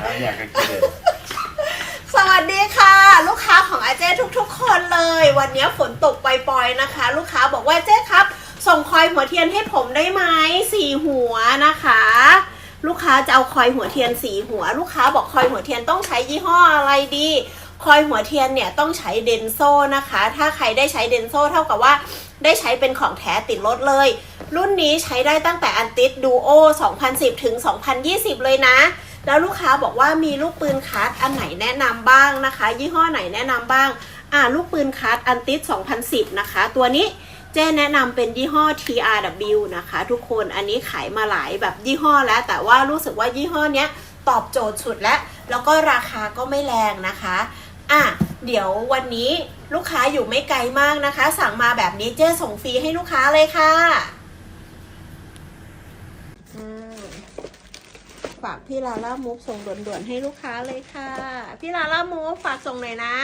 หาอยากกันกินเลยสวัสดีค่ะ ลูกค้าของอาเจ้ทุกๆ คนเลย วันนี้ฝนตกปล่อยๆนะคะ ลูกค้าบอกว่าเจ้ครับ ส่งคอยหัวเทียนให้ผมได้ไหมสี่หัวนะคะ ลูกค้าจะเอาคอยหัวเทียนสี่หัว ลูกค้าบอกคอยหัวเทียนต้องใช้ยี่ห้ออะไรดีคอยหัวเทียนเนี่ยต้องใช้เดนโซนะคะ ถ้าใครได้ใช้เดนโซเท่ากับว่าได้ใช้เป็นของแท้ติดรถเลย รุ่นนี้ใช้ได้ตั้งแต่อันติสดูโอ 2010 ถึง 2020 เลยนะ แล้วลูกค้าบอกว่ามีลูกปืนคัสอันไหนแนะนำบ้างนะคะ ยี่ห้อไหนแนะนำบ้าง อ่าลูกปืนคัสอันติส2010 นะคะ ตัวนี้เจ๊แนะนำเป็นยี่ห้อ TRW นะคะ ทุกคนอันนี้ขายมาหลายแบบยี่ห้อแล้ว แต่ว่ารู้สึกว่ายี่ห้อเนี้ยตอบโจทย์สุดแล้ว แล้วก็ราคาก็ไม่แรงนะคะ อะ เดี๋ยววันนี้ลูกค้าอยู่ไม่ไกลมากนะคะ สั่งมาแบบนี้เจ๊ส่งฟรีให้ลูกค้าเลยค่ะอืม ฝากพี่ลาล่ามูฟส่งด่วนๆให้ลูกค้าเลยค่ะ พี่ลาล่ามูฟฝากส่งหน่อยนะ